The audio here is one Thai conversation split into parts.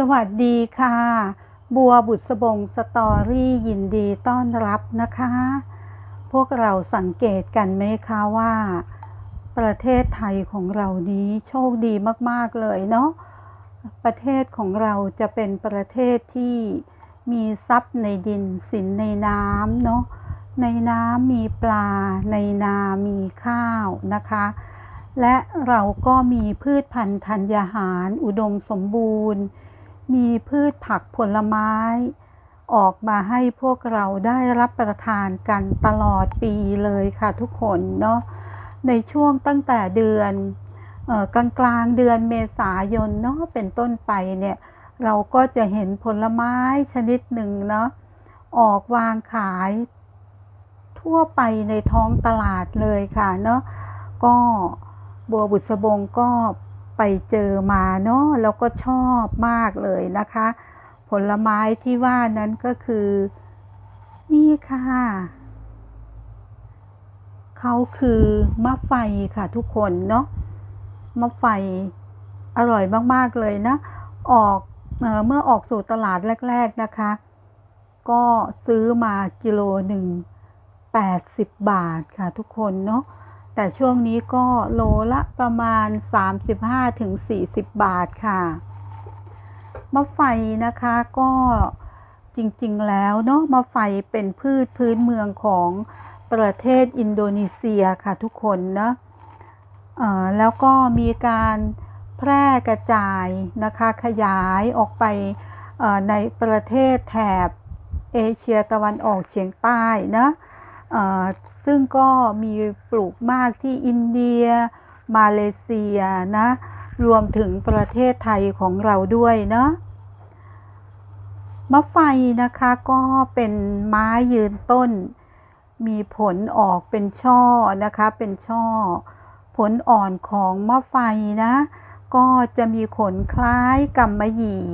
สวัสดีค่ะ บัวบุษบงสตอรี่ยินดีต้อนรับนะคะ พวกเราสังเกตกันไหมคะว่า ประเทศไทยของเรานี้โชคดีมากๆเลยเนาะประเทศของเราจะเป็นประเทศที่มีทรัพย์ในดินสินในน้ำเนาะในน้ำมีปลา ในนามีข้าวนะคะ และเราก็มีพืชพันธุ์ธัญญาหาร อุดมสมบูรณ์ มีพืชผักผลไม้ ออกมาให้พวกเราได้รับประทานกันตลอดปีเลยค่ะทุกคนเนาะในช่วงตั้งแต่เดือนออกลางกลางเดือนเมษายนเนาะเป็นต้นไปเนี่ยเราก็จะเห็นผลไม้ชนิดหนึ่งเนาะออกวางขาย ทั่วไปในท้องตลาดเลยค่ะเนาะก็บัวบุษบงก็ ไปเจอมาเนาะแล้วก็ชอบมากเลยนะคะ ผลไม้ที่ว่านั้นก็คือ นี่ค่ะ เขาคือมะไฟค่ะทุกคนเนาะมะไฟอร่อยมากๆเลยนะ ออกเออเมื่อออกสู่ตลาดแรก ๆนะคะ ก็ซื้อมากิโลหนึ่ง80 บาทค่ะทุกคนเนาะ แต่ช่วงนี้ก็โลละประมาณ 35-40 บาทค่ะมะไฟนะคะก็จริงๆแล้วเนาะมะไฟเป็นพืชพื้นเมืองของประเทศอินโดนีเซียค่ะทุกคนนะเอ่อแล้วก็มีการแพร่กระจายนะคะขยายออกไปในประเทศแถบเอเชียตะวันออกเฉียงใต้นะเอ่อ ซึ่งก็มีปลูกมากที่อินเดีย มาเลเซียนะ รวมถึงประเทศไทยของเราด้วยเนาะมะไฟนะคะก็เป็นไม้ยืนต้น มีผลออกเป็นช่อนะคะเป็นช่อ ผลอ่อนของมะไฟนะ ก็จะมีขนคล้ายกำมะหยี่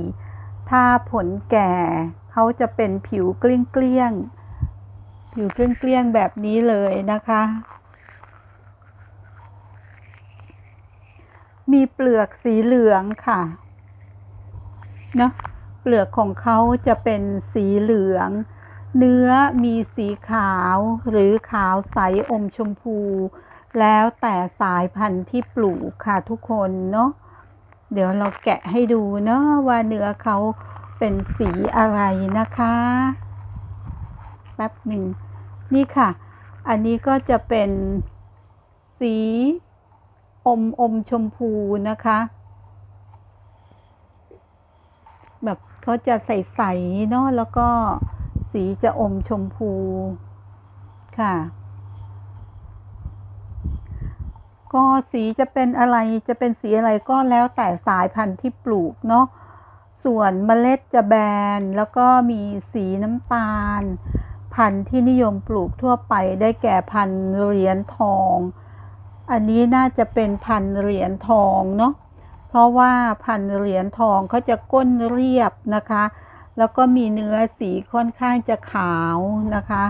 ถ้าผลแก่เขาจะเป็นผิวเกลี้ยงๆ ผิวเกลี้ยงๆแบบนี้เลยนะคะ มีเปลือกสีเหลืองค่ะ เนาะเปลือกของเขาจะเป็นสีเหลือง เนื้อมีสีขาวหรือขาวใสอมชมพู แล้วแต่สายพันธุ์ที่ปลูกค่ะทุกคนเนาะเดี๋ยวเราแกะให้ดูเนาะว่าเนื้อเขาเป็นสีอะไรนะคะ แป๊บหนึ่ง นี่ค่ะ อันนี้ก็จะเป็นสีอมอมชมพูนะคะ แบบเขาจะใสๆเนาะแล้วก็สีจะอมชมพูค่ะ ก็สีจะเป็นอะไรจะเป็นสีอะไรก็แล้วแต่สายพันธุ์ที่ปลูกเนาะส่วนเมล็ดจะแบนแล้วก็มีสีน้ำตาล พันธุ์ที่นิยมปลูกทั่วไปได้แก่พันธุ์เหรียญทอง อันนี้น่าจะเป็นพันธุ์เหรียญทองเนาะ เพราะว่าพันธุ์เหรียญทองเขาจะก้นเรียบนะคะ แล้วก็มีเนื้อสีค่อนข้างจะขาวนะคะ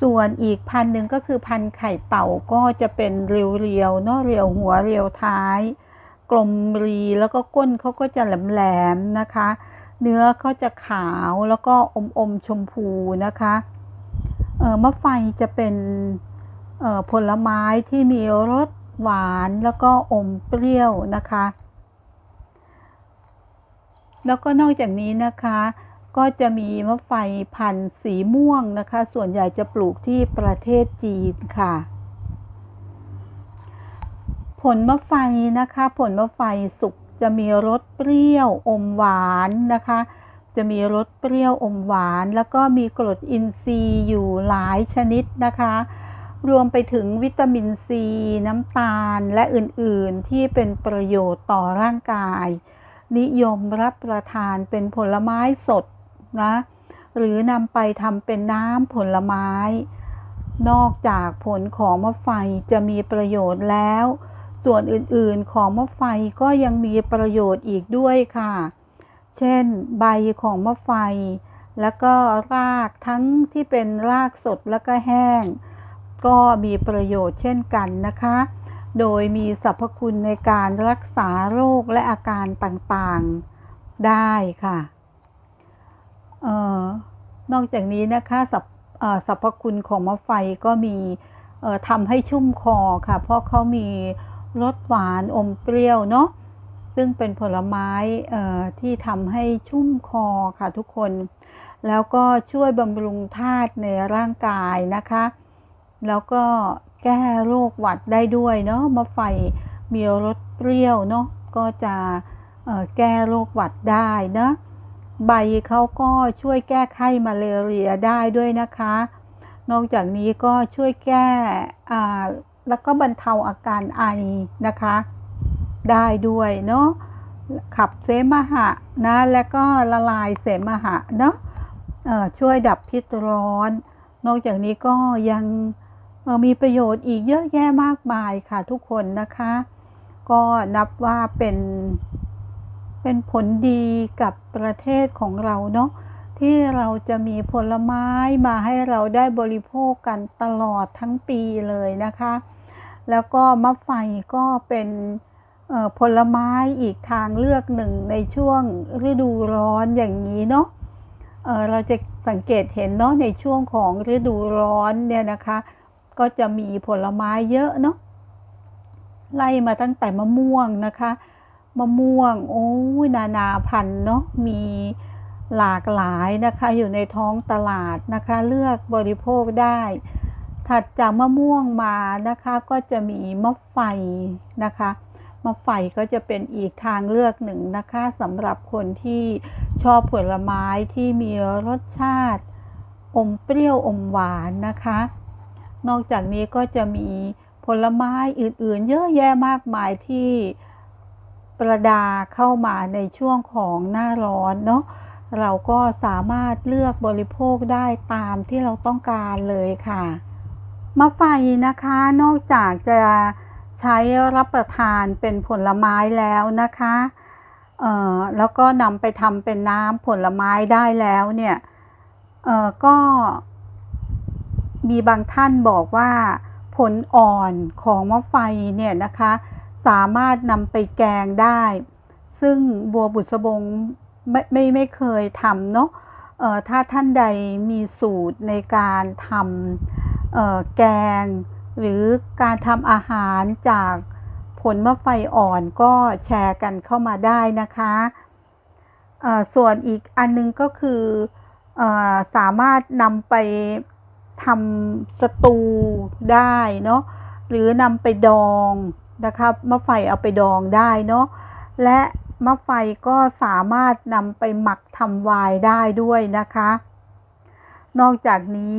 ส่วนอีกพันธุ์หนึ่งก็คือพันธุ์ไข่เต่าก็จะเป็นเรียวๆเนาะเรียวหัวเรียวท้าย กลมรีแล้วก็ก้นเขาก็จะแหลมๆนะคะ เนื้อเขาจะขาวแล้วก็อมอมชมพูนะคะเอ่อมะไฟจะเป็นเอ่อผลไม้ที่มีรสหวานแล้วก็อมเปรี้ยวนะคะ แล้วก็นอกจากนี้นะคะ ก็จะมีมะไฟพันธุ์สีม่วงนะคะ ส่วนใหญ่จะปลูกที่ประเทศจีนค่ะ ผลมะไฟนะคะ ผลมะไฟสุก จะมีรสเปรี้ยวอมหวานนะคะ จะมีรสเปรี้ยวอมหวาน แล้วก็มีกรดอินทรีย์อยู่หลายชนิดนะคะ รวมไปถึงวิตามินซี น้ำตาลและอื่นๆ ที่เป็นประโยชน์ต่อร่างกาย นิยมรับประทานเป็นผลไม้สดนะหรือนำไปทำเป็นน้ำผลไม้ นอกจากผลของมะไฟจะมีประโยชน์แล้ว ส่วนอื่นๆของมะไฟก็ยังมีประโยชน์อีกด้วยค่ะ เช่น ใบของมะไฟ แล้วก็รากทั้งที่เป็นรากสดแล้วก็แห้ง ก็มีประโยชน์เช่นกันนะคะ โดยมีสรรพคุณในการรักษาโรคและอาการต่างๆได้ค่ะออนอกจากนี้นะคะสรรพเอ่อสรรพคุณของมะไฟก็มีทำให้ชุ่มคอค่ะ เพราะเขามี รสหวานอมเปรี้ยวเนาะซึ่งเป็นผลไม้ที่ทำให้ชุ่มคอค่ะทุกคน แล้วก็ช่วยบำรุงธาตุในร่างกายนะคะ แล้วก็แก้โรคหวัดได้ด้วยเนาะมะไฟมีรสเปรี้ยวเนาะก็จะแก้โรคหวัดได้นะใบเขาก็ช่วยแก้ไข้มาเลเรียได้ด้วยนะคะ นอกจากนี้ก็ช่วยแก้ แล้วก็บรรเทาอาการไอนะคะ ได้ด้วยเนาะขับเสมหะนะแล้วก็ละลายเสมหะเนาะช่วยดับพิษร้อน นอกจากนี้ก็ยังมีประโยชน์อีกเยอะแยะมากมายค่ะทุกคนนะคะ ก็นับว่าเป็นเป็นผลดีกับประเทศของเราเนาะที่เราจะมีผลไม้มาให้เราได้บริโภคกันตลอดทั้งปีเลยนะคะ แล้วก็มะไฟก็เป็นผลไม้อีกทางเลือกหนึ่งในช่วงฤดูร้อนอย่างนี้เนาะเเราจะสังเกตเห็นเนาะในช่วงของฤดูร้อนเนี่ยนะคะ ก็จะมีผลไม้เยอะเนาะไล่มาตั้งแต่มะม่วงนะคะมะม่วงโอ้ยนานาพันธุ์เนาะมีหลากหลายนะคะอยู่ในท้องตลาดนะคะ เลือกบริโภคได้ ถัดจากมะม่วงมานะคะก็จะมีมะไฟนะคะมะไฟก็จะเป็นอีกทางเลือกหนึ่งนะคะสำหรับคนที่ชอบผลไม้ที่มีรสชาติ อมเปรี้ยวอมหวานนะคะ นอกจากนี้ก็จะมีผลไม้อื่นๆ เยอะแยะมากมายที่ประดาเข้ามาในช่วงของหน้าร้อนเนาะเราก็สามารถเลือกบริโภคได้ตามที่เราต้องการเลยค่ะ มะไฟนะคะนอกจากจะใช้รับประทานเป็นผลไม้แล้วนะคะเอ่อแล้วก็นำไปทำเป็นน้ำผลไม้ได้แล้วเนี่ยเอ่อก็มีบางท่านบอกว่าผลอ่อนของมะไฟเนี่ยนะคะสามารถนำไปแกงได้ ซึ่งบัวบุษบงไม่ไม่ไม่เคยทำเนาะเออถ้าท่านใดมีสูตรในการทำ แกง หรือการทำอาหารจากผลมะไฟอ่อนก็แชร์กันเข้ามาได้นะคะส่วนอีกอันนึงก็คืออสามารถนำไปทำสตูได้เนาะหรือนำไปดองนะคะมะไฟเอาไปดองได้เนาะและมะไฟก็สามารถนำไปหมักทำไวน์ได้ด้วยนะคะ นอกจากนี้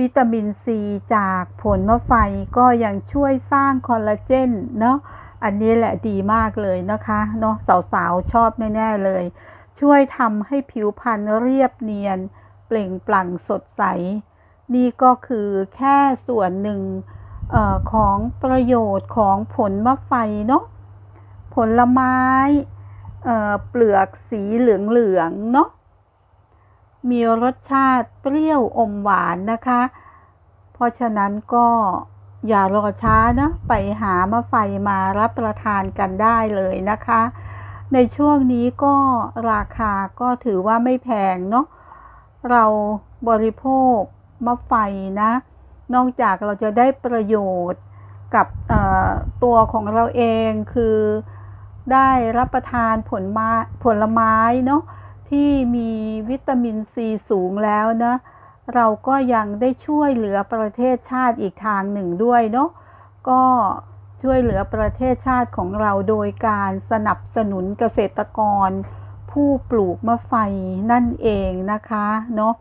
วิตามินซีจากผลมะไฟก็ยังช่วยสร้างคอลลาเจนเนาะอันนี้แหละดีมากเลยนะคะเนาะสาวๆ ชอบแน่ ๆ เลย ช่วยทำให้ผิวพรรณเรียบเนียน เปล่งปลั่งสดใส นี่ก็คือแค่ส่วนหนึ่งออของประโยชน์ของผลมะไฟเนาะผลไม้เเปลือกสีเหลืองๆเนาะ มีรสชาติเปรี้ยวอมหวานนะคะ เพราะฉะนั้นก็อย่ารอช้านะ ไปหามะไฟมารับประทานกันได้เลยนะคะ ในช่วงนี้ก็ราคาก็ถือว่าไม่แพงเนาะเราบริโภคมะไฟนะ นอกจากเราจะได้ประโยชน์กับตัวของเราเองคือได้รับประทานผลม้ผลไม้เนาะ ที่มีวิตามินซีสูงแล้วนะเราก็ยังได้ช่วยเหลือประเทศชาติอีกทางหนึ่งด้วยเนาะก็ช่วยเหลือประเทศชาติของเราโดยการสนับสนุนเกษตรกร ผู้ปลูกมะไฟนั่นเองนะคะเนาะ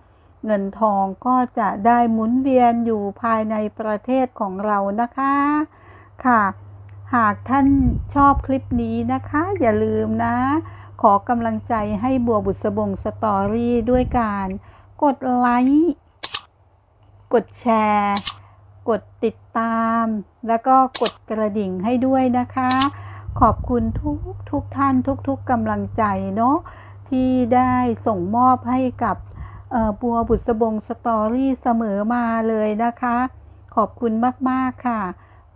เงินทองก็จะได้หมุนเวียนอยู่ภายในประเทศของเรานะคะค่ะ หากท่านชอบคลิปนี้นะคะ อย่าลืมนะ ขอกำลังใจให้บัวบุษบงสตอรี่ด้วยการ กดไลค์ กดแชร์ กดติดตาม แล้วก็กดกระดิ่งให้ด้วยนะคะ ขอบคุณทุกทุกท่านทุกทุกกำลังใจเนาะที่ได้ส่งมอบให้กับบัวบุษบงสตอรี่เสมอมาเลยนะคะ ขอบคุณมาก ๆ ค่ะ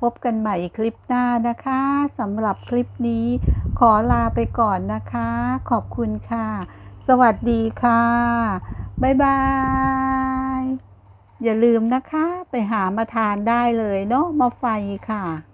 พบกันใหม่คลิปหน้านะคะสำหรับคลิปนี้ ขอลาไปก่อนนะคะ ขอบคุณค่ะ สวัสดีค่ะ บ๊ายบาย อย่าลืมนะคะ ไปหามาทานได้เลยเนาะมาไฟค่ะ